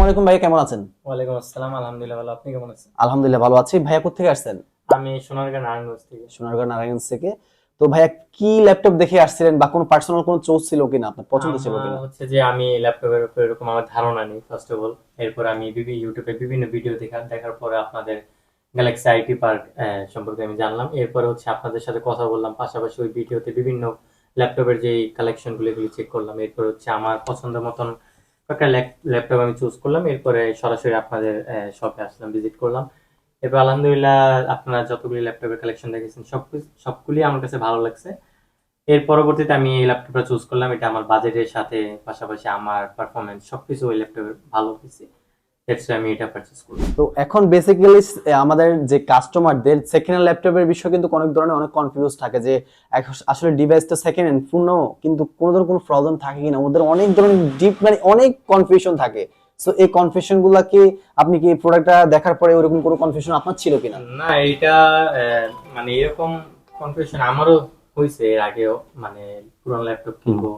আসসালামু আলাইকুম ভাই কেমন আছেন? ওয়ালাইকুম আসসালাম আলহামদুলিল্লাহ ভালো। আপনি কেমন আছেন? আলহামদুলিল্লাহ ভালো আছি। ভাইয়া কোথেকে আসছেন? আমি সোনারগাঁ নারায়ণগঞ্জ থেকে। সোনারগাঁ নারায়ণগঞ্জ থেকে। তো ভাইয়া কি ল্যাপটপ দেখে আসছিলেন বা কোনো পার্সোনাল কোনো চোজ ছিল কিনা? আপনার পছন্দ ছিল কিনা? হচ্ছে যে আমি ল্যাপটপের উপর এরকম আমার ধারণা নেই ফার্স্ট অফ অল এরপর আমি বিভিন্ন ইউটিউবে বিভিন্ন ভিডিও দেখা দেখার পরে আপনাদের গ্যালাক্সি আইটি পার্ক সম্পর্কে আমি জানলাম। এরপরে হচ্ছে আপনাদের সাথে কথা বললাম। পাশাপাশি ওই ভিডিওতে বিভিন্ন ল্যাপটপের যে কালেকশনগুলো এগুলি চেক করলাম। এরপর হচ্ছে আমার পছন্দ মতন ল্যাপটপ আমি চুজ করলাম, এরপরে সরাসরি আপনাদের শপে আসলাম ভিজিট করলাম। এরপর আলহামদুলিল্লাহ আপনারা যতগুলি ল্যাপটপের কালেকশন দেখেছেন, সব সবগুলি আমার কাছে ভালো লাগছে। এর পরবর্তীতে আমি এই ল্যাপটপটা চুজ করলাম, এটা আমার বাজেটের সাথে পাশাপাশি আমার পারফরমেন্স সবকিছু ওই ল্যাপটপের ভালো হয়েছে। দ্যাটস আমি এটা পারচেজ করলাম তো এখন বেসিক্যালি আমাদের যে কাস্টমারদের সেকেন্ড হ্যান্ড ল্যাপটপের বিষয়ে কিন্তু অনেক ধরনের অনেক কনফিউজ থাকে যে আসলে ডিভাইসটা সেকেন্ড হ্যান্ড পূর্ণ কিন্তু কোনো ধরনের কোনো প্রবলেম থাকে কিনা? ওদের অনেক ধরনের ডিপ মানে অনেক কনফিউশন থাকে। সো এই কনফিউশনগুলা কি আপনি কি প্রোডাক্টটা দেখার পরে ওরকম কোনো কনফিউশন আপনার ছিল কিনা? না এটা মানে এরকম কনফিউশন আমারও হয়েছে এর আগেও মানে পুরানো ল্যাপটপ কিনবো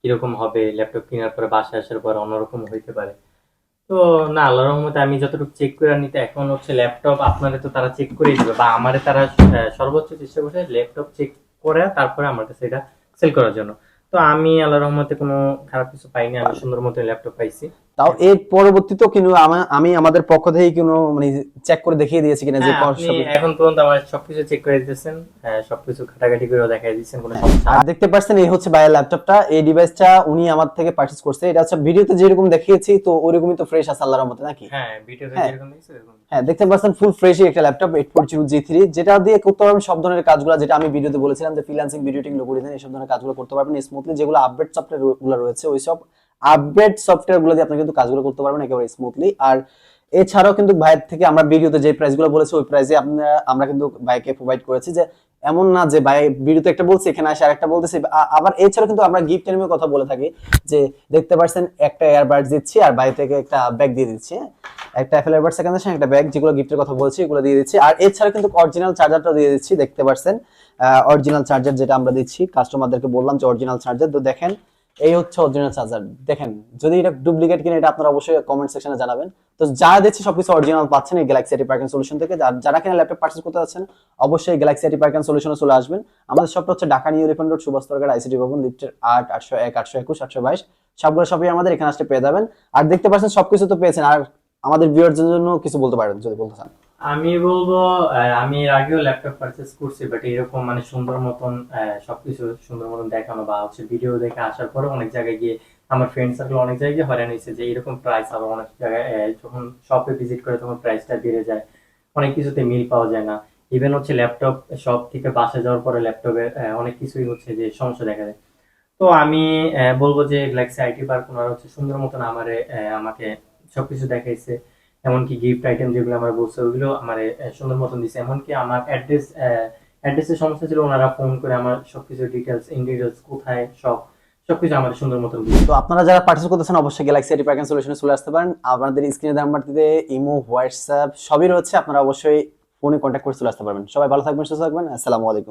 কীরকম হবে ল্যাপটপ কেনার পরে বাসায় আসার পর অন্যরকম হইতে পারে। তো না, আল্লাহর রহমতে আমি যতটুকু চেক করে নিতে এখন হচ্ছে ল্যাপটপ আপনারে তো তারা চেক করে দিবে, বা আমারে তারা সর্বোচ্চ চেষ্টা করছে ল্যাপটপ চেক করে, তারপরে আমার কাছে এটা সেল করার জন্য। তো আমি আল্লাহর রহমতে কোনো খারাপ কিছু পাইনি, আমি সুন্দর মতো ল্যাপটপ পাইছি। তাও এর পরবর্তীতেও কিন্তু আমি আমাদের পক্ষ থেকে কোনো মানে চেক করে দেখিয়ে দিয়েছি কিনা যে হ্যাঁ, সব- এখন পর্যন্ত আমার সবকিছু চেক করে দিতেছেন হ্যাঁ, সবকিছু ঘাটাঘাটি করে দেখাই দিচ্ছেন কোনো সমস্যা আর দেখতে পাচ্ছেন এই হচ্ছে ভাইয়ের ল্যাপটপটা এই ডিভাইসটা উনি আমার থেকে পারচেজ করছে। এটা হচ্ছে ভিডিওতে যেরকম দেখিয়েছি তো ওরকমই তো ফ্রেশ আছে আল্লাহর মতে নাকি? হ্যাঁ ভিডিওতে হ্যাঁ। যেরকম এরকম হ্যাঁ দেখতে পাচ্ছেন ফুল ফ্রেশই একটা laptop eight four zero G three যেটা দিয়ে করতে পারবেন সব ধরনের কাজগুলো যেটা আমি ভিডিওতে বলেছিলাম যে ফ্রিল্যান্সিং ভিডিও টিং লোক দেন এইসব ধরনের কাজগুলো করতে পারবেন। স্মুথলি যেগুলো আপডেট সফটওয়্যারগুলো রয়েছে ওই সব আপডেট সফটওয়্যারগুলো দিয়ে আপনি কিন্তু কাজগুলো করতে পারবেন একেবারে স্মুথলি আর এছাড়াও কিন্তু ভাইয়ের থেকে আমরা ভিডিওতে যে প্রাইসগুলো বলেছি, ওই প্রাইসে আমরা আমরা কিন্তু ভাইকে প্রোভাইড করেছি যে, এমন না যে ভাই ভিডিওতে একটা বলছি, এখানে আসে আরেকটা বলতেছি। আবার এছাড়াও কিন্তু আমরা গিফট এর কথা বলে থাকি যে, দেখতে পাচ্ছেন একটা এয়ারবাডস দিচ্ছি আর বাইরে থেকে একটা ব্যাগ দিয়ে দিচ্ছি হ্যাঁ? একটা অ্যাপেল এয়ারবাড সেকেন্ড একটা ব্যাগ যেগুলো গিফটের কথা বলছি, এগুলো দিয়ে দিচ্ছি। আর এছাড়া কিন্তু অরিজিনাল চার্জারটা দিয়ে দিচ্ছি, দেখতে পাচ্ছেন অরিজিনাল চার্জার যেটা আমরা দিচ্ছি কাস্টমারদেরকে বললাম যে অরিজিনাল চার্জার তো দেখেন এই হচ্ছে অরিজিনাল চার্জার। দেখেন, যদি এটা ডুপ্লিকেট কিনা, এটা আপনারা অবশ্যই কমেন্ট সেকশনে জানাবেন। তো যা দিচ্ছি সবকিছু অরিজিনাল পাচ্ছেন এই গ্যালাক্সি এটি পার্কেন সলিউশন থেকে। যার- কিনা ল্যাপটপ পার্চেস করতে যাচ্ছেন, অবশ্যই গ্যালাক্সি এটি পার্কেন সলিউশনে চলে আসবেন। আমাদের শপটা হচ্ছে Dhaka new elephant road Subhash তরকার ICT ভবন, লিফটের আট, আটশো এক, আটশো একুশ, আটশো বাইশ। সবগুলো সবই আমাদের, এখানে আসতে পেয়ে যাবেন। আর দেখতে পাচ্ছেন, সবকিছু তো পেয়েছেন। আর আমাদের ভিউয়ারদের জন্য কিছু বলতে পারেন, যদি বলতে চান। আমি বলব আমি এর আগেও ল্যাপটপ পারচেজ করছি বাট এরকম মানে সুন্দর মতন সবকিছু সুন্দর মতন দেখানো বা হচ্ছে ভিডিও দেখে আসার পরে অনেক জায়গায় গিয়ে আমার ফ্রেন্ড সার্কেল অনেক জায়গায় গিয়ে হয়রান হয়েছে যে এরকম প্রাইস আবার অনেক জায়গায় যখন শপে ভিজিট করে তখন প্রাইসটা বেড়ে যায়। অনেক কিছুতে মিল পাওয়া যায় না। ইভেন হচ্ছে ল্যাপটপ শপ থেকে বাসা যাওয়ার পরে ল্যাপটপে অনেক কিছুই হচ্ছে যে সমস্যা দেখা যায় তো আমি বলব যে গ্যালাক্সি আইটি পার্ক ওনারা হচ্ছে সুন্দর মতন আমারে আমাকে সবকিছু দেখাইছে। এমনকি গিফট আইটেম যেগুলো আমার বলছে, ওগুলো আমার সুন্দর মতন দিছে। এমনকি আমার অ্যাড্রেস অ্যাড্রেসের সমস্যা ছিল, ওনারা ফোন করে আমার সবকিছু ডিটেলস ইন ডিটেলস কোথায়, সব, সবকিছু আমার সুন্দর মতন তো আপনারা যারা পার্চেস করতেছেন অবশ্যই গ্যালাক্সি এটি পার্কেন সলিউশনে চলে আসতে পারেন। আপনাদের স্ক্রিনে নাম্বারটিতে ইমো হোয়াটসঅ্যাপ সবই রয়েছে। আপনারা অবশ্যই ফোনে কন্ট্যাক্ট করে চলে আসতে পারবেন। সবাই ভালো থাকবেন, সুস্থ থাকবেন। আসসালামু আলাইকুম।